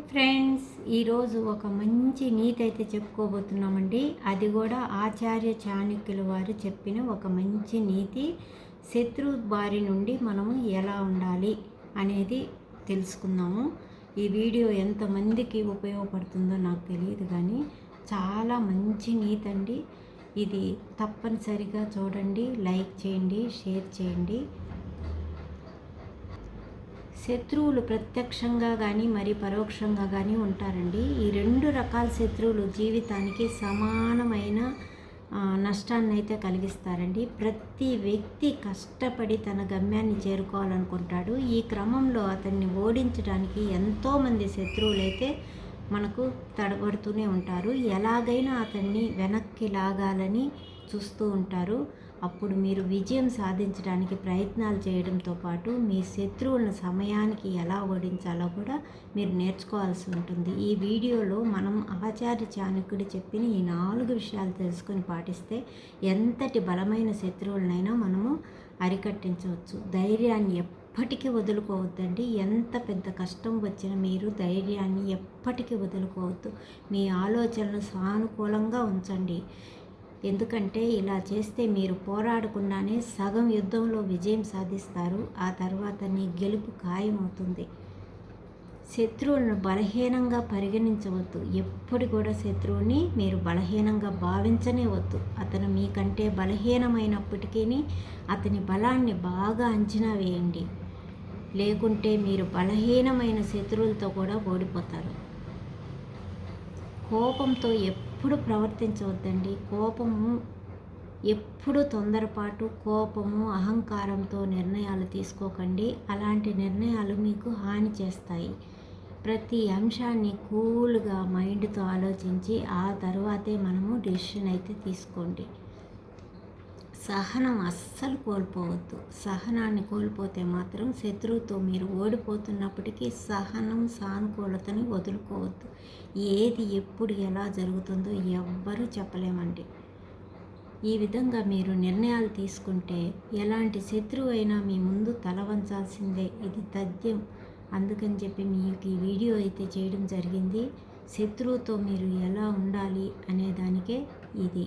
Hi friends ఈరోజు ఒక మంచి నీతి అయితే చెప్పుకోబోతున్నామండి. అది కూడా ఆచార్య చాణక్యుల వారు చెప్పిన ఒక మంచి నీతి శత్రు బారి నుండి మనము ఎలా ఉండాలి అనేది తెలుసుకుందాము. ఈ వీడియో ఎంతమందికి ఉపయోగపడుతుందో నాకు తెలియదు కానీ చాలా మంచి నీతి అండి. ఇది తప్పనిసరిగా చూడండి లైక్ చేయండి షేర్ చేయండి. శత్రువులు ప్రత్యక్షంగా కానీ మరి పరోక్షంగా కానీ ఉంటారండి. ఈ రెండు రకాల శత్రువులు జీవితానికి సమానమైన నష్టాన్ని అయితే కలిగిస్తారండి. ప్రతి వ్యక్తి కష్టపడి తన గమ్యాన్ని చేరుకోవాలనుకుంటాడు. ఈ క్రమంలో అతన్ని ఓడించడానికి ఎంతోమంది శత్రువులు అయితే మనకు తడబడుతూనే ఉంటారు. ఎలాగైనా అతన్ని వెనక్కి లాగాలని చూస్తూ ఉంటారు. అప్పుడు మీరు విజయం సాధించడానికి ప్రయత్నాలు చేయడంతో పాటు మీ శత్రువులను సమయానికి ఎలా ఓడించాలో కూడా మీరు నేర్చుకోవాల్సి ఉంటుంది. ఈ వీడియోలో మనం ఆచార్య చాణక్యుడు చెప్పిన ఈ నాలుగు విషయాలు తెలుసుకొని పాటిస్తే ఎంతటి బలమైన శత్రువులనైనా మనము అరికట్టించవచ్చు. ధైర్యాన్ని ఎప్పటికీ వదులుకోవద్దండి. ఎంత పెద్ద కష్టం వచ్చినా మీరు ధైర్యాన్ని ఎప్పటికీ వదులుకోవద్దు. మీ ఆలోచనలు సానుకూలంగా ఉంచండి. ఎందుకంటే ఇలా చేస్తే మీరు పోరాడకుండానే సగం యుద్ధంలో విజయం సాధిస్తారు ఆ తర్వాత నీ గెలుపు ఖాయమవుతుంది. శత్రువులను బలహీనంగా పరిగణించవద్దు. ఎప్పుడు కూడా శత్రువుని మీరు బలహీనంగా భావించనే వద్దు అతను మీకంటే బలహీనమైనప్పటికీ అతని బలాన్ని బాగా అంచనా వేయండి. లేకుంటే మీరు బలహీనమైన శత్రువులతో కూడా ఓడిపోతారు. కోపంతో ఎప్పుడు ప్రవర్తించవద్దండి. కోపము ఎప్పుడు తొందరపాటు కోపము అహంకారంతో నిర్ణయాలు తీసుకోకండి. అలాంటి నిర్ణయాలు మీకు హాని చేస్తాయి. ప్రతి అంశాన్ని కూల్గా మైండ్తో ఆలోచించి ఆ తర్వాతే మనము డెసిషన్ అయితే తీసుకోండి. సహనం అస్సలు కోల్పోవద్దు. సహనాన్ని కోల్పోతే మాత్రం శత్రువుతో మీరు ఓడిపోతున్నప్పటికీ సహనం సానుకూలతని వదులుకోవద్దు. ఏది ఎప్పుడు ఎలా జరుగుతుందో ఎవ్వరూ చెప్పలేమండి. ఈ విధంగా మీరు నిర్ణయాలు తీసుకుంటే ఎలాంటి శత్రువు అయినా మీ ముందు తల వంచాల్సిందే. ఇది తథ్యం. అందుకని చెప్పి మీకు ఈ వీడియో అయితే చేయడం జరిగింది. శత్రువుతో మీరు ఎలా ఉండాలి అనే దానికే ఇది.